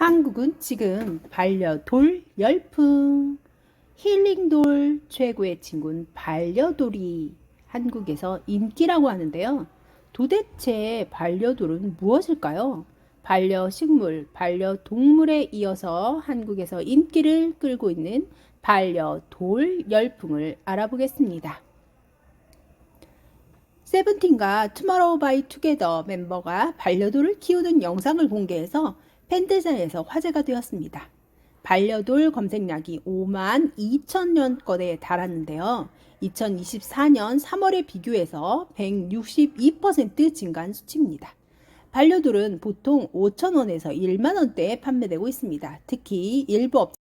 한국은 지금 반려돌 열풍, 힐링돌 최고의 친구는 반려돌이 한국에서 인기라고 하는데요. 도대체 반려돌은 무엇일까요? 반려식물, 반려동물에 이어서 한국에서 인기를 끌고 있는 반려돌 열풍을 알아보겠습니다. 세븐틴과 투모로우 바이 투게더 멤버가 반려돌을 키우는 영상을 공개해서 팬들 사이에서 화제가 되었습니다. 반려돌 검색량이 5만 2천여 건에 달았는데요. 2024년 3월에 비교해서 162% 증가한 수치입니다. 반려돌은 보통 5천 원에서 1만 원대에 판매되고 있습니다. 특히 일부 업